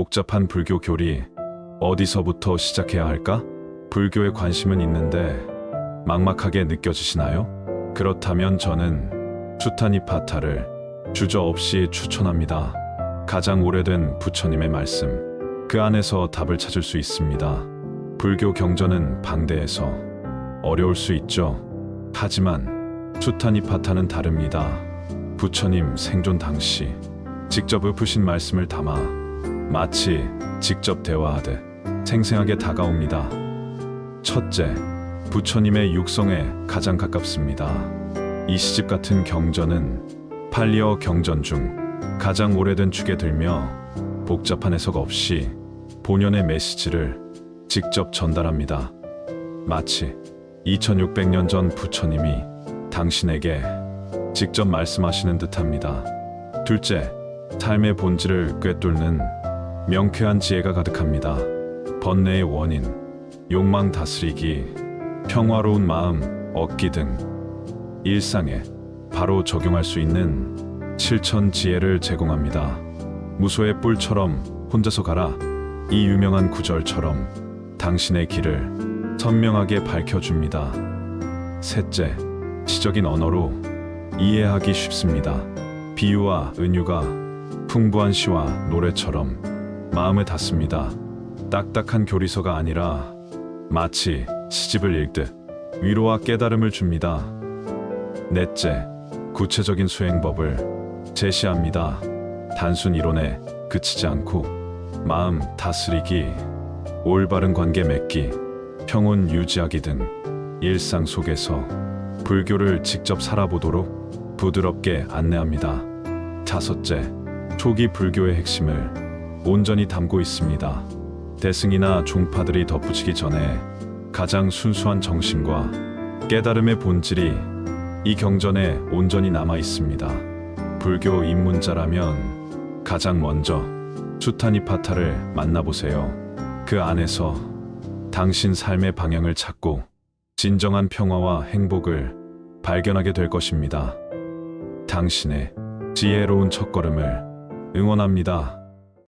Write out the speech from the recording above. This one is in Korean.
복잡한 불교 교리 어디서부터 시작해야 할까? 불교에 관심은 있는데 막막하게 느껴지시나요? 그렇다면 저는 추타니파타를 주저없이 추천합니다. 가장 오래된 부처님의 말씀. 그 안에서 답을 찾을 수 있습니다. 불교 경전은 방대해서 어려울 수 있죠. 하지만 추타니파타는 다릅니다. 부처님 생존 당시 직접 읊으신 말씀을 담아 마치 직접 대화하듯 생생하게 다가옵니다. 첫째, 부처님의 육성에 가장 가깝습니다. 이 시집 같은 경전은 팔리어 경전 중 가장 오래된 축에 들며 복잡한 해석 없이 본연의 메시지를 직접 전달합니다. 마치 2600년 전 부처님이 당신에게 직접 말씀하시는 듯합니다. 둘째, 삶의 본질을 꿰뚫는 명쾌한 지혜가 가득합니다. 번뇌의 원인, 욕망 다스리기, 평화로운 마음 얻기 등 일상에 바로 적용할 수 있는 실천 지혜를 제공합니다. 무소의 뿔처럼 혼자서 가라. 이 유명한 구절처럼 당신의 길을 선명하게 밝혀줍니다. 셋째, 시적인 언어로 이해하기 쉽습니다. 비유와 은유가 풍부한 시와 노래처럼 마음에 닿습니다. 딱딱한 교리서가 아니라 마치 시집을 읽듯 위로와 깨달음을 줍니다. 넷째, 구체적인 수행법을 제시합니다. 단순 이론에 그치지 않고 마음 다스리기, 올바른 관계 맺기, 평온 유지하기 등 일상 속에서 불교를 직접 살아보도록 부드럽게 안내합니다. 다섯째, 초기 불교의 핵심을 온전히 담고 있습니다. 대승이나 종파들이 덧붙이기 전에 가장 순수한 정신과 깨달음의 본질이 이 경전에 온전히 남아 있습니다. 불교 입문자라면 가장 먼저 수타니파타를 만나보세요. 그 안에서 당신 삶의 방향을 찾고 진정한 평화와 행복을 발견하게 될 것입니다. 당신의 지혜로운 첫걸음을 응원합니다.